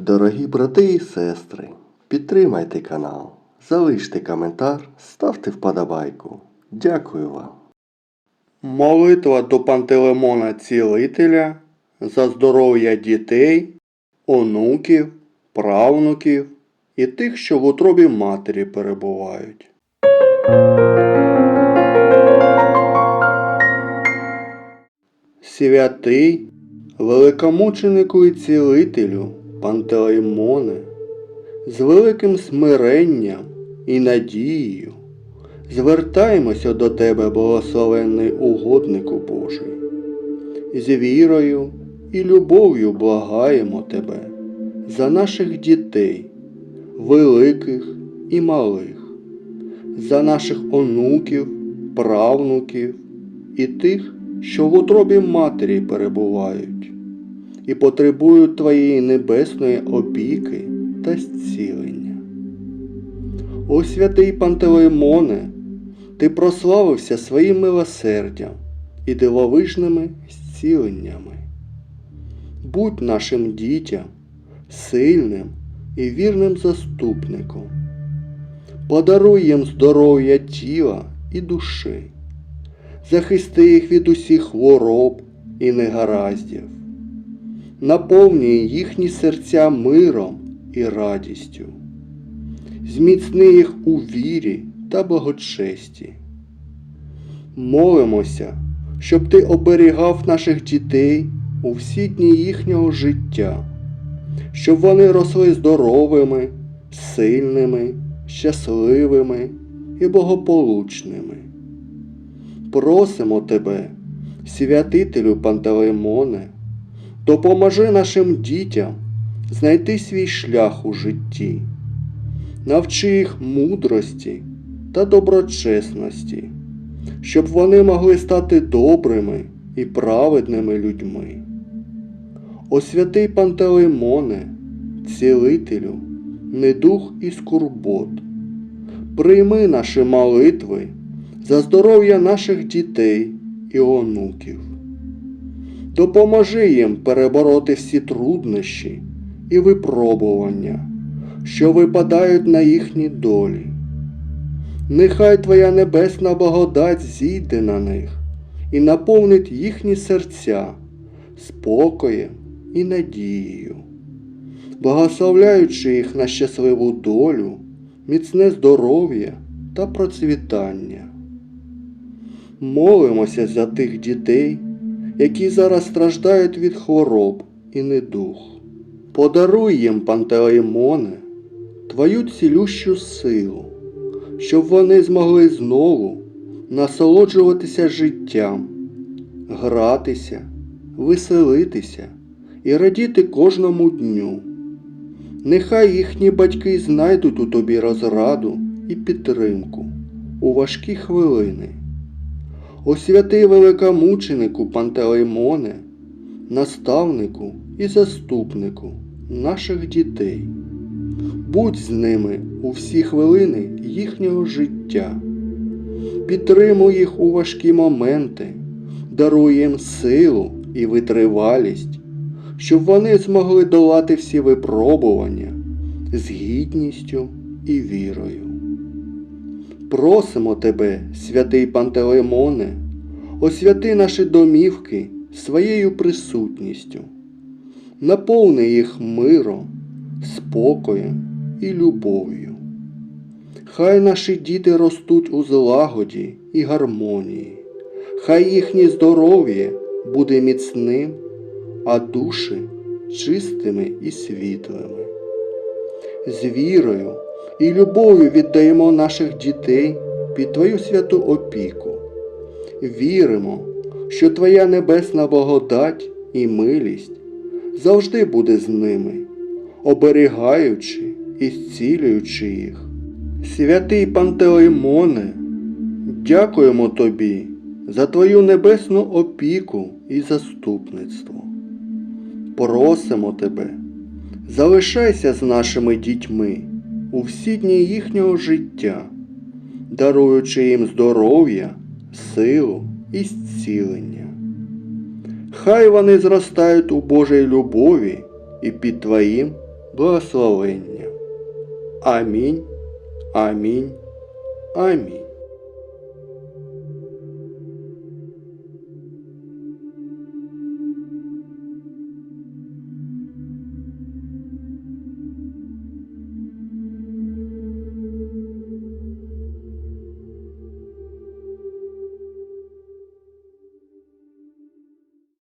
Дорогі брати і сестри, підтримайте канал, залиште коментар, ставте вподобайку. Дякую вам. Молитва до Пантелеймона Цілителя за здоров'я дітей, онуків, правнуків і тих, що в утробі матері перебувають. Святий, великомученику і цілителю Пантелеймоне, з великим смиренням і надією звертаємося до Тебе, благословенний угоднику Божий. З вірою і любов'ю благаємо Тебе за наших дітей, великих і малих, за наших онуків, правнуків і тих, що в утробі матері перебувають, і потребують Твоєї небесної опіки та зцілення. О святий Пантелеймоне, ти прославився своїм милосердям і дивовижними зціленнями. Будь нашим дітям сильним і вірним заступником. Подаруй їм здоров'я тіла і душі. Захисти їх від усіх хвороб і негараздів. Наповнюй їхні серця миром і радістю зміцни їх у вірі та благочесті. Молимося, щоб ти оберігав наших дітей у всі дні їхнього життя, щоб вони росли здоровими, сильними, щасливими і благополучними. Просимо тебе, святителю Пантелеймоне, допоможи нашим дітям знайти свій шлях у житті навчи їх мудрості та доброчесності, щоб вони могли стати добрими і праведними людьми. О святий Пантелеймоне, цілителю, недух і скорбот, прийми наші молитви за здоров'я наших дітей і онуків. Допоможи їм перебороти всі труднощі і випробування що випадають на їхні долі. Нехай Твоя небесна благодать зійде на них і наповнить їхні серця спокоєм і надією, благословляючи їх на щасливу долю, міцне здоров'я та процвітання. Молимося за тих дітей, які зараз страждають від хвороб і недух. Подаруй їм, Пантелеймоне, Твою цілющу силу, щоб вони змогли знову насолоджуватися життям, гратися, веселитися і радіти кожному дню. Нехай їхні батьки знайдуть у тобі розраду і підтримку у важкі хвилини. О святий великомученику Пантелеймоне, наставнику і заступнику наших дітей будь з ними у всі хвилини їхнього життя. Підтримуй їх у важкі моменти, даруй їм силу і витривалість, щоб вони змогли долати всі випробування з гідністю і вірою. Просимо тебе, святий Пантелеймоне, освяти наші домівки своєю присутністю, наповни їх миром, спокоєм і любов'ю. Хай наші діти ростуть у злагоді і гармонії, хай їхнє здоров'я буде міцним, а душі чистими і світлими. З вірою і любов'ю віддаємо наших дітей під Твою святу опіку. Віримо, що Твоя небесна благодать і милість завжди буде з ними, оберігаючи і зцілюючи їх. Святий Пантелеймоне, дякуємо Тобі за Твою небесну опіку і заступництво. Просимо Тебе, залишайся з нашими дітьми у всі дні їхнього життя, даруючи їм здоров'я, силу і зцілення. Хай вони зростають у Божій любові і під Твоїм благословення. Амінь. Амінь. Амінь.